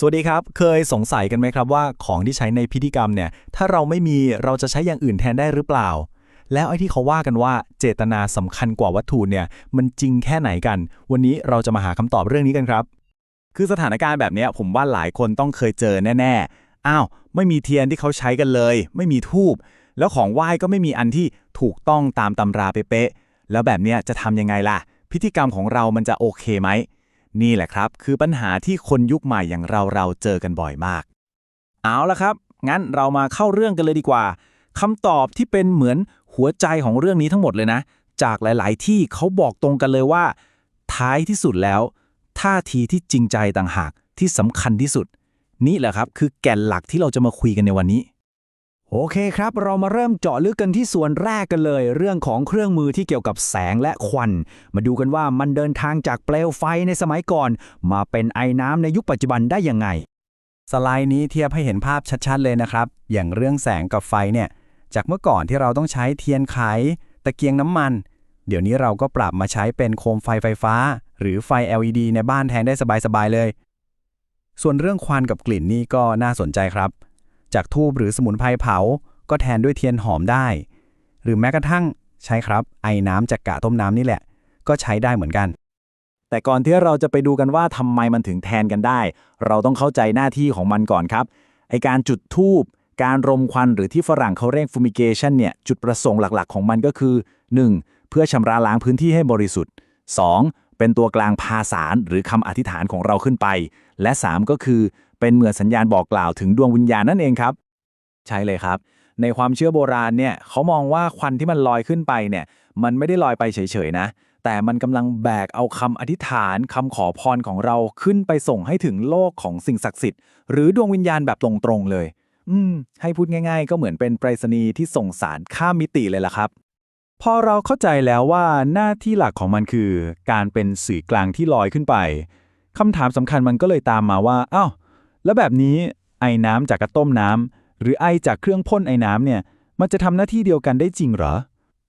สวัสดีครับ เคยสงสัยกันไหมครับว่าของที่ใช้ในพิธีกรรมเนี่ย ถ้าเราไม่มีเราจะใช้อย่างอื่นแทนได้หรือเปล่า แล้วไอ้ที่เขาว่ากันว่าเจตนาสำคัญกว่าวัตถุเนี่ย มันจริงแค่ไหนกัน วันนี้เราจะมาหาคำตอบเรื่องนี้กันครับ คือสถานการณ์แบบนี้ผมว่าหลายคนต้องเคยเจอแน่ๆ อ้าว ไม่มีเทียนที่เขาใช้กันเลย ไม่มีทูบแล้วของไหว้ก็ไม่มีอันที่ถูกต้องตามตำราเป๊ะๆแล้วแบบนี้จะทำยังไงล่ะ พิธีกรรมของเรามันจะโอเคไหม นี่แหละครับ คือปัญหาที่คนยุคใหม่อย่างเราเราเจอกันบ่อยมาก เอาละครับ งั้นเรามาเข้าเรื่องกันเลยดีกว่าคำตอบที่เป็นเหมือนหัวใจของเรื่องนี้ทั้งหมดเลยนะ จากหลาย ๆ ที่เขาบอกตรงกันเลยว่า ท้ายที่สุดแล้ว ท่าทีที่จริงใจต่างหากที่สำคัญที่สุด นี่แหละครับ คือแก่นหลักที่เราจะมาคุยกันในวันนี้ โอเคครับ เรามาเริ่มเจาะลึกกันที่ส่วนแรกกันเลย เรื่องของเครื่องมือที่เกี่ยวกับแสงและควัน มาดูกันว่ามันเดินทางจากเปลวไฟในสมัยก่อน มาเป็นไอ้น้ำในยุคปัจจุบันได้ยังไง สไลด์นี้เทียบให้เห็นภาพชัดๆเลยนะครับ อย่างเรื่องแสงกับไฟเนี่ย จากเมื่อก่อนที่เราต้องใช้เทียนไข ตะเกียงน้ำมัน เดี๋ยวนี้เราก็ปรับมาใช้เป็นโคมไฟไฟฟ้า หรือไฟ LED ในบ้านแทนได้สบายๆเลย ส่วนเรื่องควันกับกลิ่นนี่ก็น่าสนใจครับ จากทูบหรือสมุนไพรเผา ก็แทนด้วยเทียนหอมได้ หรือแม้กระทั่งใช้ครับ ไอ้น้ำจากกะต้มน้ำนี่แหละ ก็ใช้ได้เหมือนกัน แต่ก่อนที่เราจะไปดูกันว่าทำไมมันถึงแทนกันได้ เราต้องเข้าใจหน้าที่ของมันก่อนครับไอการจุดธูปการรมควันหรือที่ฝรั่งเขาเรียก fumigation เนี่ยจุดประสงค์หลักๆ ของมันก็คือ 1. เพื่อชำระล้างพื้นที่ให้บริสุทธิ์ 2. เป็นตัวกลางพาสารหรือคำอธิษฐานของเราขึ้นไป และ 3 ก็คือเป็นเหมือนสัญญาณบอกกล่าวถึงดวงวิญญาณนั่นเองครับ ใช่เลยครับ ในความเชื่อโบราณเนี่ยเขามองว่าควันที่มันลอยขึ้นไปเนี่ยมันไม่ได้ลอยไปเฉยๆนะ แต่มันกำลังแบกเอาคำอธิษฐานคำขอพรของเราขึ้นไปส่งให้ถึงโลกของสิ่งศักดิ์สิทธิ์หรือดวงวิญญาณแบบตรงๆเลย อืม ให้พูดง่าย ๆ ก็เหมือนเป็นไปรษณีย์ที่ส่งสารข้ามมิติเลยล่ะครับพอเราเข้าใจแล้วว่าหน้าที่หลักของมันคือ การเป็นสื่อกลางที่ลอยขึ้นไปคำถามสำคัญมันก็เลยตามมาว่า อ้าว แล้วแบบนี้ไอ้น้ำจากกระต้มน้ำหรือไอจากเครื่องพ่นไอ้น้ำเนี่ยมันจะทำหน้าที่เดียวกันได้จริงเหรอ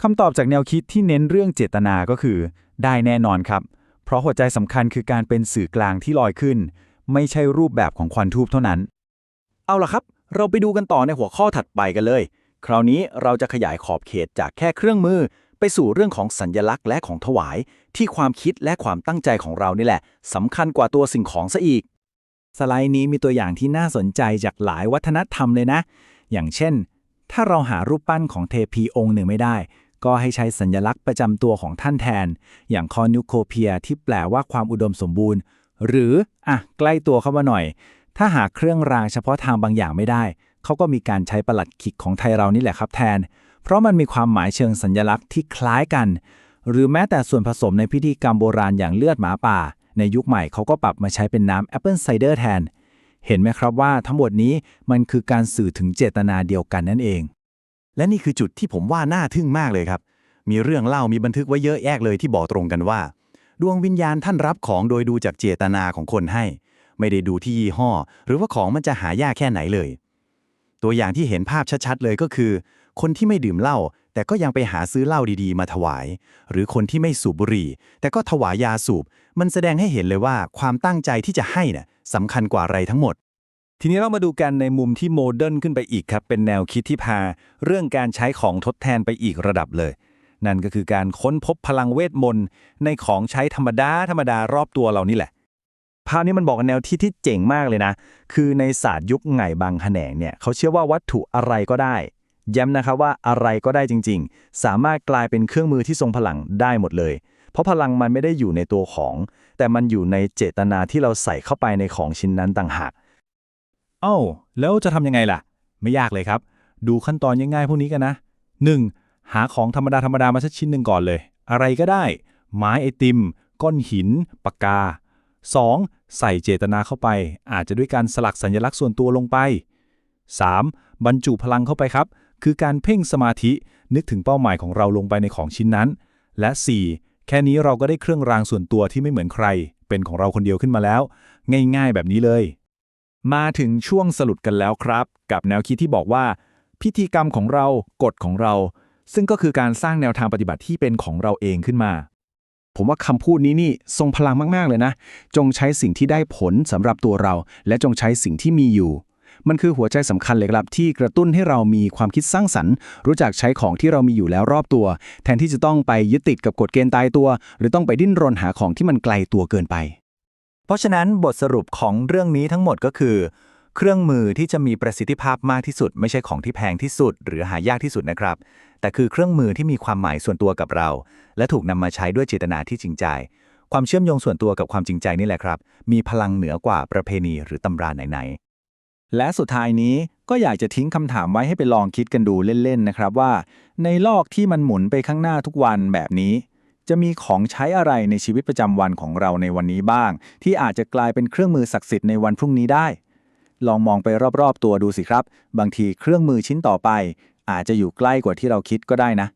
คำตอบจากแนวคิดที่เน้นเรื่องเจตนาก็คือ ได้แน่นอนครับ เพราะหัวใจสำคัญคือการเป็นสื่อกลางที่ลอยขึ้น ไม่ใช่รูปแบบของควันทูบเท่านั้น เอาล่ะครับ เราไปดูกันต่อในหัวข้อถัดไปกันเลย คราวนี้เราจะขยายขอบเขตจากแค่เครื่องมือ ไปสู่เรื่องของสัญญลักษณ์และของถวาย ที่ความคิดและความตั้งใจของเรานี่แหละสำคัญกว่าตัวสิ่งของซะอีก สไลด์นี้มีตัวอย่างที่น่าสนใจจากหลายวัฒนธรรมเลยนะ อย่างเช่น ถ้าเราหารูปปั้นของเทพีองค์หนึ่งไม่ได้ ก็ให้ใช้สัญลักษณ์ประจำตัวของท่านแทน อย่างคอนูโคเพียที่แปลว่าความอุดมสมบูรณ์ หรือ อะ ใกล้ตัวเข้ามาหน่อย ถ้าหาเครื่องรางเฉพาะทางบางอย่างไม่ได้ เขาก็มีการใช้ประหลัดขิกของไทยเรานี่แหละครับแทน เพราะมันมีความหมายเชิงสัญลักษณ์ที่คล้ายกัน หรือแม้แต่ส่วนผสมในพิธีกรรมโบราณอย่างเลือดหมาป่า ในยุคใหม่เขาก็ปรับมาใช้เป็นน้ำแอปเปิลไซเดอร์แทน เห็นไหมครับว่าทั้งหมดนี้มันคือการสื่อถึงเจตนาเดียวกันนั่นเอง และนี่คือจุดที่ผมว่าน่าทึ่งมากเลยครับ มีเรื่องเล่ามีบันทึกไว้เยอะแยะเลยที่บอกตรงกันว่า ดวงวิญญาณท่านรับของโดยดูจากเจตนาของคนให้ ไม่ได้ดูที่ยี่ห้อ หรือว่าของมันจะหายากแค่ไหนเลย ตัวอย่างที่เห็นภาพชัดๆเลยก็คือ คนที่ไม่ดื่มเหล้า แต่ก็ยังไปหาซื้อเหล้าดีๆ มาถวาย หรือคนที่ไม่สูบบุหรี่ แต่ก็ถวายยาสูบ มันแสดงให้เห็นเลยว่าความตั้งใจที่จะให้น่ะสำคัญกว่าอะไรทั้งหมด ทีนี้เรามาดูกันในมุมที่โมเดิร์นขึ้นไปอีกครับ เป็นแนวคิดที่พา เรื่องการใช้ของทดแทนไปอีกระดับเลย นั่นก็คือการค้นพบพลังเวทมนต์ในของใช้ธรรมดาธรรมดารอบตัวเรานี่แหละภาพนี้มันบอกแนวที่ที่เจ๋งมากเลยนะ คือในศาสตร์ยุคไงบางแขนงเนี่ยเขาเชื่อว่าวัตถุอะไรก็ได้ ย้ำนะครับว่าอะไรก็ได้จริง ๆ สามารถกลายเป็นเครื่องมือที่ทรงพลังได้หมดเลย เพราะพลังมันไม่ได้อยู่ในตัวของ แต่มันอยู่ในเจตนาที่เราใส่เข้าไปในของชิ้นนั้นต่างหากเอ้าแล้วจะทำยังไงล่ะ ไม่ยากเลยครับ ดูขั้นตอนง่ายๆพวกนี้กันนะ 1. หาของธรรมดาธรรมดามาสักชิ้นหนึ่งก่อนเลย อะไรก็ได้ ไม้ไอติม ก้อนหิน ปากกา 2. ใส่เจตนาเข้าไป อาจจะด้วยการสลักสัญลักษณ์ส่วนตัวลงไป 3. บรรจุพลังเข้าไปครับ คือการเพ่งสมาธินึกถึงเป้าหมายของเราลงไปในของชิ้นนั้น และ 4. แค่นี้เราก็ได้เครื่องรางส่วนตัวที่ไม่เหมือนใคร เป็นของเราคนเดียวขึ้นมาแล้ว ง่ายๆแบบนี้เลย มาถึงช่วงสรุปกันแล้วครับ กับแนวคิดที่บอกว่า พิธีกรรมของเรากฎของเรา ซึ่งก็คือการสร้างแนวทางปฏิบัติที่เป็นของเราเองขึ้นมา ผมว่าคำพูดนี้นี่ทรงพลังมากๆเลยนะ จงใช้สิ่งที่ได้ผลสำหรับตัวเรา และจงใช้สิ่งที่มีอยู่ มันคือหัวใจสำคัญเลยครับที่กระตุ้นให้เรามีความคิดสร้างสรรค์ รู้จักใช้ของที่เรามีอยู่แล้วรอบตัว แทนที่จะต้องไปยึดติดกับกฎเกณฑ์ตายตัว หรือต้องไปดิ้นรนหาของที่มันไกลตัวเกินไป เพราะฉะนั้นบทสรุปของเรื่องนี้ทั้งหมดก็คือ เครื่องมือที่จะมีประสิทธิภาพมากที่สุด ไม่ใช่ของที่แพงที่สุด หรือหายากที่สุดนะครับ แต่คือเครื่องมือที่มีความหมายส่วนตัวกับเรา และถูกนำมาใช้ด้วยเจตนาที่จริงใจความเชื่อมโยงส่วนตัวกับความจริงใจนี่แหละครับ มีพลังเหนือกว่าประเพณีหรือตำราไหนๆ และสุดท้ายนี้ก็อยากจะทิ้งคำถามไว้ให้ไปลองคิดกันดูเล่นๆนะครับว่า ในโลกที่มันหมุนไปข้างหน้าทุกวันแบบนี้ จะมีของใช้อะไรในชีวิตประจำวันของเราในวันนี้บ้าง ที่อาจจะกลายเป็นเครื่องมือศักดิ์สิทธิ์ในวันพรุ่งนี้ได้ ลองมองไปรอบๆตัวดูสิครับ บางทีเครื่องมือชิ้นต่อไป อาจจะอยู่ใกล้กว่าที่เราคิดก็ได้นะ